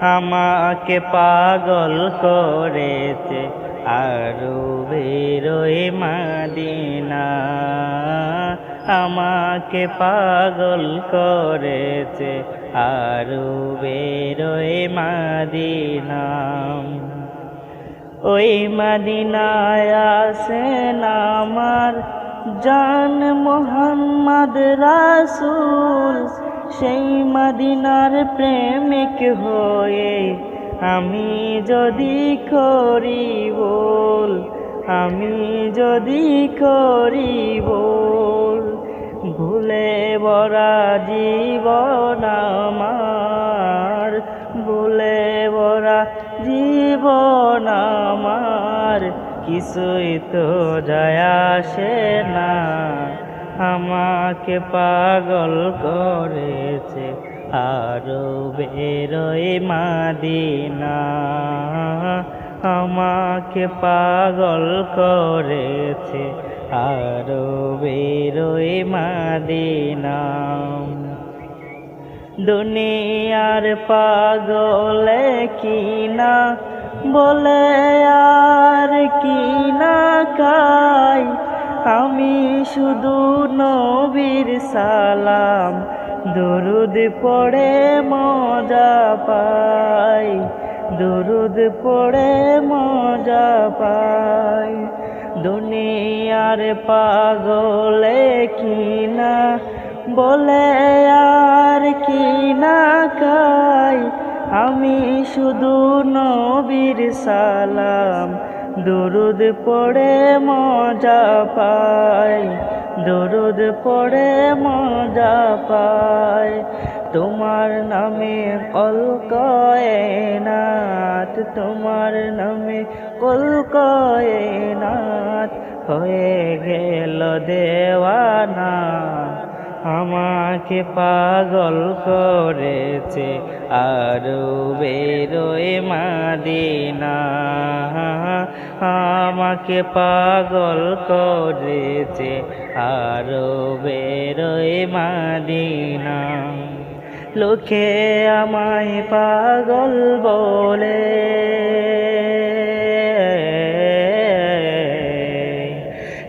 আমাকে পাগল করেছে আরও বেরোয় মাদিনা। আমাকে পাগল করেছে আরও বেরোয় মাদিনা। ওই মাদিনায় আসেন আমার জান মোহাম্মদ রাসুল, সেই মাদিনার প্রেমিক হয়ে আমি যদি করি বল, আমি যদি করি বল, ভুলে বরা জীবন আমার, ভুলে বরা জীবন আমার। কিছুই তো যায় আসে না। আমাকে পাগল করেছে আরও বেরোয় মাদিনা। আমাকে পাগল করেছে আরও বেরোয় মাদিনা। দুনিয়ার পাগলে কিনা বলে আর কিনা আমি শুধু নবীর সালাম। দুরুদ পড়ে মজা পাই, দুরুদ পড়ে মজা পাই। দুনিয়ার পাগলে কিনা বলে আর কি না কাই? আমি শুধু নবীর সালাম দুরুদ পড়ে মজা পাই দুরুদ পড়ে মজা পাই তোমার নামে কল নাথ তোমার নামে কল নাথ হয়ে গেল দেওয়ানা। আমাকে পাগল করেছে আরও বেরোয় মাদিনা। আমাকে পাগল করেছে আরও বেরোয় মাদিনা। লোকে আমায় পাগল বলে।